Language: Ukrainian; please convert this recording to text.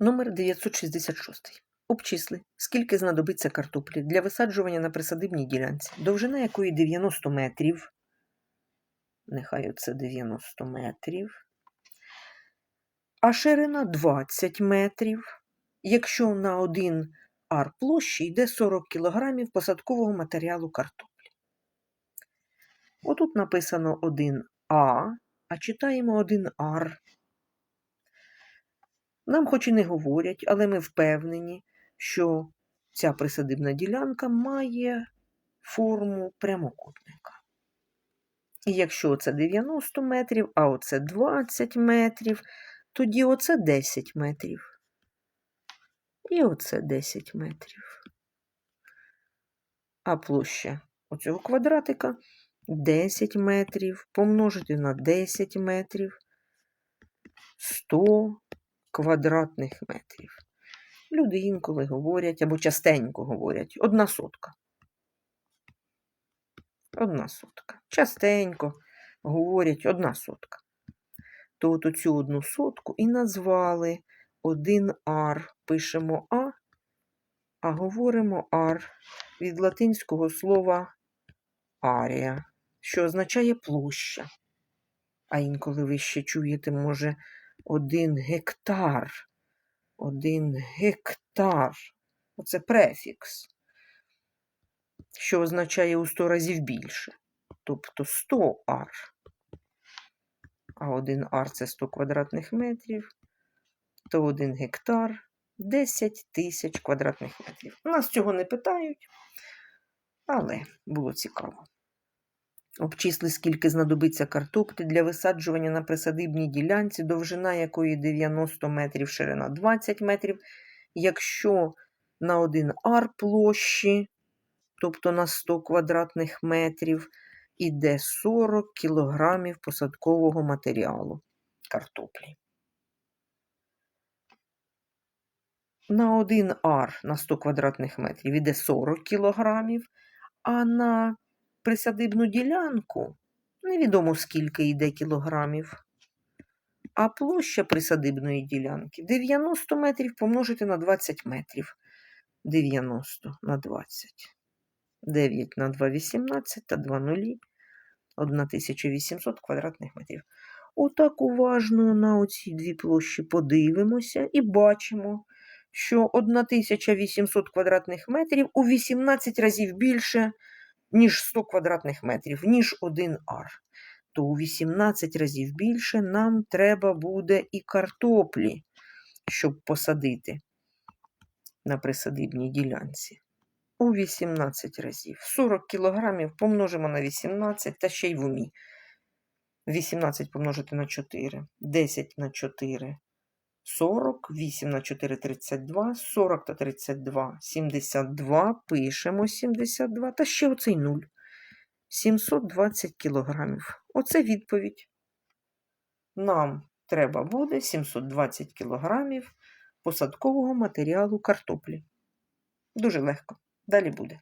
Номер 966. Обчисли, скільки знадобиться картоплі для висаджування на присадибній ділянці, довжина якої 90 метрів. Нехай оце 90 метрів. А ширина 20 метрів. Якщо на один ар площі йде 40 кг посадкового матеріалу картоплі. Отут написано 1А, а читаємо 1 ар. Нам хоч і не говорять, але ми впевнені, що ця присадибна ділянка має форму прямокутника. І якщо це 90 метрів, а оце 20 метрів, тоді оце 10 метрів. І оце 10 метрів. А площа оцього квадратика 10 метрів помножити на 10 метрів 100 квадратних метрів. Люди інколи говорять або частенько говорять одна сотка. Одна сотка. Частенько говорять одна сотка. То от оцю одну сотку і назвали один ар. Пишемо А, а говоримо ар від латинського слова арія, що означає площа. А інколи ви ще чуєте, може, один гектар. Один гектар. Оце префікс, що означає у 100 разів більше. Тобто 100 ар. А один ар це 100 квадратних метрів, то один гектар 10 тисяч квадратних метрів. Нас цього не питають, але було цікаво. Обчисли, скільки знадобиться картоплі для висаджування на присадибній ділянці, довжина якої 90 метрів, ширина 20 метрів. Якщо на один ар площі, тобто на 100 квадратних метрів, іде 40 кілограмів посадкового матеріалу картоплі. На один ар на 100 квадратних метрів іде 40 кілограмів, а на присадибну ділянку невідомо скільки йде кілограмів. А площа присадибної ділянки 90 метрів помножити на 20 метрів. 90 на 20. 9 на 2 18 та 2 нулі. 1800 квадратних метрів. Отак уважно на оці дві площі подивимося і бачимо, що 1800 квадратних метрів у 18 разів більше, ніж 100 квадратних метрів, ніж 1 ар. То у 18 разів більше нам треба буде і картоплі, щоб посадити на присадибній ділянці. У 18 разів. 40 кілограмів помножимо на 18 та ще й в умі. 18 помножити на 4, 10 на 4, 40, 8 на 4 32, 40 та 32, 72, пишемо 72, та ще оцей 0. 720 кілограмів. Оце відповідь. Нам треба буде 720 кілограмів посадкового матеріалу картоплі. Дуже легко. Далі буде.